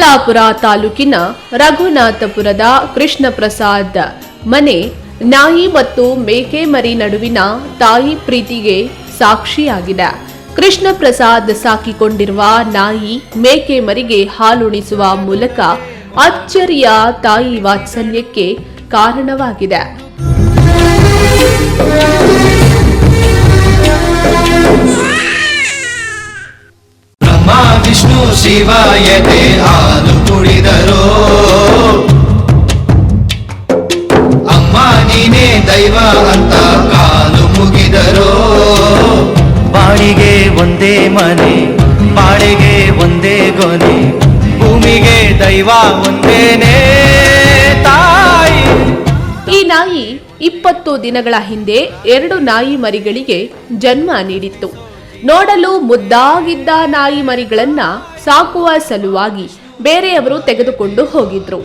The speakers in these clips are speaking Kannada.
ದೊಡ್ಡಬಳ್ಳಾಪುರ ತಾಲೂಕಿನ ರಘುನಾಥಪುರದ ಕೃಷ್ಣ ಪ್ರಸಾದ್ ಮನೆ, ನಾಯಿ ಮತ್ತು ಮೇಕೆ ಮರಿ ನಡುವಿನ ತಾಯಿ ಪ್ರೀತಿಗೆ ಸಾಕ್ಷಿಯಾಗಿದೆ. ಕೃಷ್ಣ ಪ್ರಸಾದ್ ಸಾಕಿಕೊಂಡಿರುವ ನಾಯಿ ಮೇಕೆ ಮರಿಗೆ ಹಾಲುಣಿಸುವ ಮೂಲಕ ಅಚ್ಚರಿಯ ತಾಯಿ ವಾತ್ಸಲ್ಯಕ್ಕೆ ಕಾರಣವಾಗಿದೆ. ವಿಷ್ಣು ಶಿವಾಯತೆ ಹಾಲು ಕುಡಿದರು. ಅಮ್ಮ ನೀನೇ ದೈವ ಅಂತ ಕಾಲು ಮುಗಿದರು. ಬಾಳಿಗೆ ಒಂದೇ ಮನೆ ಬಾಳಿಗೆ ಒಂದೇ ಗೊನೆ ಭೂಮಿಗೆ ದೈವ ಒಂದೇನೆ ತಾಯಿ. ಈ ನಾಯಿ ಇಪ್ಪತ್ತು ದಿನಗಳ ಹಿಂದೆ ಎರಡು ನಾಯಿ ಮರಿಗಳಿಗೆ ಜನ್ಮ ನೀಡಿತ್ತು. ನೋಡಲು ಮುದ್ದಾಗಿದ್ದ ನಾಯಿ ಮರಿಗಳನ್ನ ಸಾಕುವ ಸಲುವಾಗಿ ಬೇರೆಯವರು ತೆಗೆದುಕೊಂಡು ಹೋಗಿದ್ರು.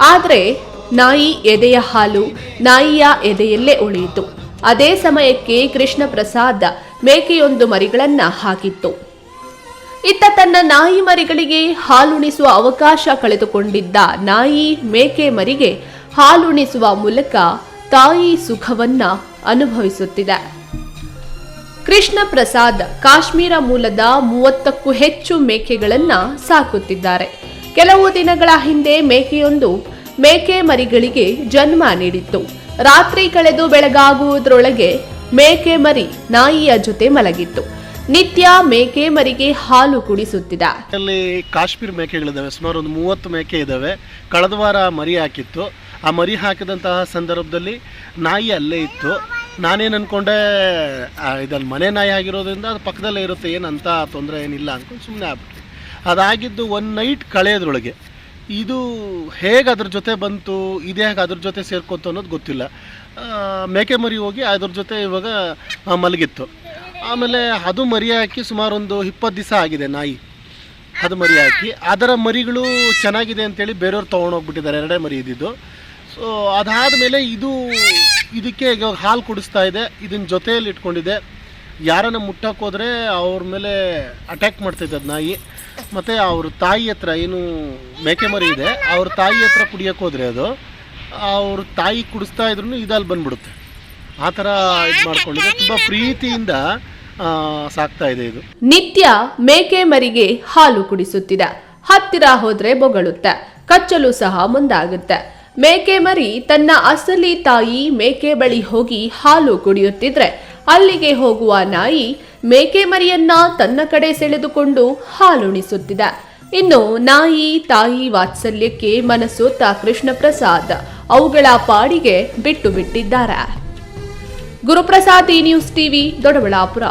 ಆದರೆ ನಾಯಿ ಎದೆಯ ಹಾಲು ನಾಯಿಯ ಎದೆಯಲ್ಲೇ ಉಳಿಯಿತು. ಅದೇ ಸಮಯಕ್ಕೆ ಕೃಷ್ಣ ಪ್ರಸಾದ್ ಮೇಕೆಯೊಂದು ಮರಿಗಳನ್ನ ಹಾಕಿತ್ತು. ಇತ್ತ ತನ್ನ ನಾಯಿ ಮರಿಗಳಿಗೆ ಹಾಲುಣಿಸುವ ಅವಕಾಶ ಕಳೆದುಕೊಂಡಿದ್ದ ನಾಯಿ ಮೇಕೆ ಮರಿಗೆ ಹಾಲುಣಿಸುವ ಮೂಲಕ ತಾಯಿ ಸುಖವನ್ನ ಅನುಭವಿಸುತ್ತಿದೆ. ಕೃಷ್ಣ ಪ್ರಸಾದ್ ಕಾಶ್ಮೀರ ಮೂಲದ ಮೂವತ್ತಕ್ಕೂ ಹೆಚ್ಚು ಮೇಕೆಗಳನ್ನ ಸಾಕುತ್ತಿದ್ದಾರೆ. ಕೆಲವು ದಿನಗಳ ಹಿಂದೆ ಮೇಕೆಯೊಂದು ಮೇಕೆ ಮರಿಗಳಿಗೆ ಜನ್ಮ ನೀಡಿತ್ತು. ರಾತ್ರಿ ಕಳೆದು ಬೆಳಗಾಗುವುದರೊಳಗೆ ಮೇಕೆ ಮರಿ ನಾಯಿಯ ಜೊತೆ ಮಲಗಿತ್ತು. ನಿತ್ಯ ಮೇಕೆ ಮರಿಗೆ ಹಾಲು ಕುಡಿಸುತ್ತಿದ್ದ ಅಲ್ಲಿ ಕಾಶ್ಮೀರ ಮೇಕೆಗಳಿದ್ದಾವೆ. ಸುಮಾರು ಒಂದು ಮೂವತ್ತು ಮೇಕೆ ಇದ್ದಾವೆ. ಕಳೆದ ವಾರ ಮರಿ ಹಾಕಿತ್ತು. ಆ ಮರಿ ಹಾಕಿದಂತಹ ಸಂದರ್ಭದಲ್ಲಿ ನಾಯಿ ಅಲ್ಲೇ ಇತ್ತು. ನಾನೇನು ಅಂದ್ಕೊಂಡೆ ಇದನ್ನು ಮನೆ ನಾಯಿ ಆಗಿರೋದ್ರಿಂದ ಅದು ಪಕ್ಕದಲ್ಲೇ ಇರುತ್ತೆ, ಏನಂತ ತೊಂದರೆ ಏನಿಲ್ಲ ಅಂದ್ಕೊಂಡು ಸುಮ್ಮನೆ ಆಗ್ಬಿಟ್ಟು. ಅದಾಗಿದ್ದು ಒನ್ ನೈಟ್ ಕಳೆಯೋದ್ರೊಳಗೆ, ಇದು ಹೇಗೆ ಅದ್ರ ಜೊತೆ ಬಂತು, ಇದು ಹೇಗೆ ಅದ್ರ ಜೊತೆ ಸೇರ್ಕೊತು ಅನ್ನೋದು ಗೊತ್ತಿಲ್ಲ. ಮೇಕೆ ಮರಿ ಹೋಗಿ ಅದ್ರ ಜೊತೆ ಇವಾಗ ಮಲಗಿತ್ತು. ಆಮೇಲೆ ಅದು ಮರಿ ಹಾಕಿ ಸುಮಾರೊಂದು ಇಪ್ಪತ್ತು ದಿವಸ ಆಗಿದೆ ನಾಯಿ. ಅದು ಮರಿ ಹಾಕಿ, ಅದರ ಮರಿಗಳು ಚೆನ್ನಾಗಿದೆ ಅಂತೇಳಿ ಬೇರೆಯವ್ರು ತೊಗೊಂಡೋಗ್ಬಿಟ್ಟಿದ್ದಾರೆ ಎರಡೇ ಮರಿ ಇದ್ದಿದ್ದು. ಸೊ ಅದಾದಮೇಲೆ ಇದು ಇದಕ್ಕೆ ಇವಾಗ ಹಾಲು ಕುಡಿಸ್ತಾ ಇದೆ. ಇದನ್ನ ಜೊತೆಯಲ್ಲಿ ಇಟ್ಕೊಂಡಿದೆ. ಯಾರನ್ನ ಮುಟ್ಟಕ್ಕೆ ಅವ್ರ ಮೇಲೆ ಅಟ್ಯಾಕ್ ಮಾಡ್ತೈತೆ ಅದು ನಾಯಿ. ಮತ್ತು ಅವ್ರ ತಾಯಿ ಹತ್ರ ಏನು ಮೇಕೆ ಮರಿ ಇದೆ, ಅವ್ರ ತಾಯಿ ಹತ್ರ ಕುಡಿಯೋಕ್ಕೋದ್ರೆ ಅದು, ಅವ್ರ ತಾಯಿ ಕುಡಿಸ್ತಾ ಇದ್ರು ಇದಲ್ಲಿ ಬಂದ್ಬಿಡುತ್ತೆ. ಆ ಥರ ಇದು ಮಾಡ್ಕೊಂಡಿದೆ. ತುಂಬ ಪ್ರೀತಿಯಿಂದ ಸಾಕ್ತಾ ಇದೆ ಇದು. ನಿತ್ಯ ಮೇಕೆ ಮರಿಗೆ ಹಾಲು ಕುಡಿಸುತ್ತಿದೆ. ಹತ್ತಿರ ಹೋದ್ರೆ ಬೊಗಳುತ್ತೆ. ಕಚ್ಚಲು ಸಹ ಮುಂದಾಗುತ್ತೆ. ಮೇಕೆ ಮರಿ ತನ್ನ ಅಸಲಿ ತಾಯಿ ಮೇಕೆ ಬಳಿ ಹೋಗಿ ಹಾಲು ಕುಡಿಯುತ್ತಿದ್ರೆ ಅಲ್ಲಿಗೆ ಹೋಗುವ ನಾಯಿ ಮೇಕೆ ಮರಿಯನ್ನ ತನ್ನ ಕಡೆ ಸೆಳೆದುಕೊಂಡು ಹಾಲುಣಿಸುತ್ತಿದೆ. ಇನ್ನು ನಾಯಿ, ತಾಯಿ ವಾತ್ಸಲ್ಯಕ್ಕೆ ಮನಸೋತ ಕೃಷ್ಣ ಪ್ರಸಾದ್ ಅವುಗಳ ಪಾಡಿಗೆ ಬಿಟ್ಟು ಬಿಟ್ಟಿದ್ದಾರೆ. ಗುರುಪ್ರಸಾದ್ ಈ ನ್ಯೂಸ್ ಟಿವಿ, ದೊಡ್ಡಬಳ್ಳಾಪುರ.